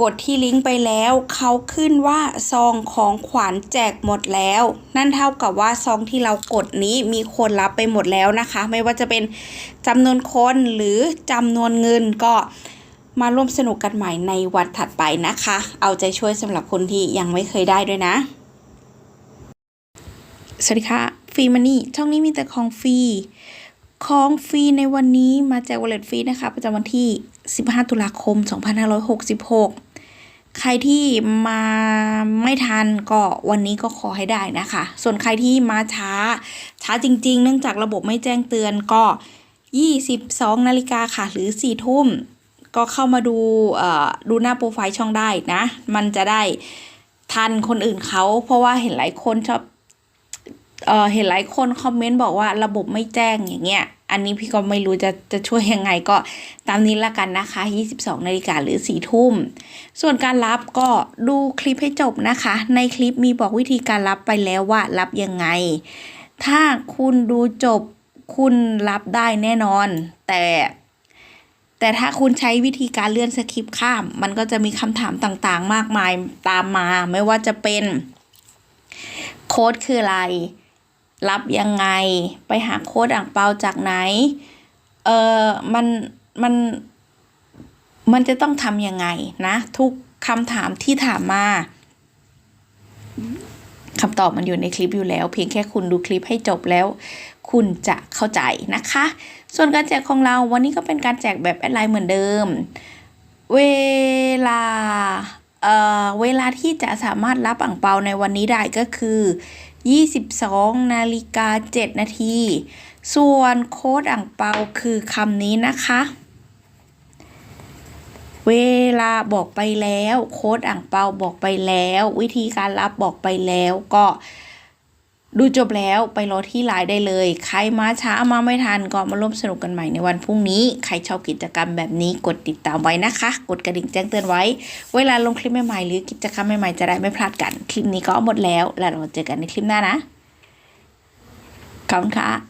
กดที่ลิงก์ไปแล้ว เขาขึ้นว่าซองของขวัญแจกหมดแล้ว นั่นเท่ากับว่าซองที่เรากดนี้มีคนรับไปหมดแล้วนะคะ ไม่ว่าจะเป็นจำนวนคนหรือจำนวนเงินก็มาร่วมสนุกกันใหม่ในวันถัดไปนะคะ เอาใจช่วยสำหรับคนที่ยังไม่เคยได้ด้วยนะ สวัสดีค่ะฟรีมันนี่ช่องนี้มีแต่ของฟรี ของฟรีในวันนี้มาแจกวอลเล็ตฟรีนะคะ ประจำวันที่ 15 ตุลาคม 2566 ใครที่มาไม่ทันก็วันนี้ก็ขอให้ได้นะคะ ส่วนใครที่มาช้า ช้าจริง ๆ เนื่องจากระบบไม่แจ้งเตือนก็ 22นาฬิกาค่ะ หรือ4ทุ่ม ก็เข้ามาดูดูหน้าโปรไฟล์ช่องได้นะ มันจะได้ทันคนอื่นเขา เพราะว่าเห็นหลายคนชอบเอเห็นหลายคนคอมเมนต์บอกว่าระบบไม่แจ้งอย่างเงี้ย อันนี้พี่ก็ไม่รู้จะจะช่วยยังไงก็ตามนี้ละกันนะคะ 22นาฬิกาหรือ4ทุ่ม ส่วนการรับก็ดูคลิปให้จบนะคะ ในคลิปมีบอกวิธีการรับไปแล้วว่ารับยังไง ถ้าคุณดูจบคุณรับได้แน่นอน แต่แต่ถ้าคุณใช้วิธีการเลื่อนสคริปต์ข้าม มันก็จะมีคำถามต่างๆ มากมายตามมา ไม่ว่าจะเป็น โค้ดคืออะไร รับยังไง ไปหาโค้ดอ่างเปาจากไหน เออมัน มัน มันจะต้องทำยังไงนะ ทุกคำถามที่ถามมาคำตอบมันอยู่ในคลิปอยู่แล้ว เพียงแค่คุณดูคลิปให้จบแล้ว คุณจะเข้าใจนะคะ ส่วนการแจกของเราวันนี้ก็เป็นการแจกแบบแอดไลน์เหมือนเดิม เวลาเอ่อเวลาที่จะสามารถรับอ่างเปาในวันนี้ได้ก็คือ 22 นาฬิกา 7 นาที ส่วนโค้ดอ่างเปาคือคำนี้นะคะ เวลาบอกไปแล้ว โค้ดอ่างเปาบอกไปแล้ว วิธีการรับบอกไปแล้วก็ ดูจบแล้วไปรอที่ไลน์ได้เลย ใครมาช้ามาไม่ทันก็มาร่วมสนุกกันใหม่ในวันพรุ่งนี้ ใครชอบกิจกรรมแบบนี้กดติดตามไว้นะคะ กดกระดิ่งแจ้งเตือนไว้ เวลาลงคลิปใหม่ๆหรือกิจกรรมใหม่ๆจะได้ไม่พลาดกัน คลิปนี้ก็หมดแล้ว แล้วเราเจอกันในคลิปหน้านะขอบคุณค่ะ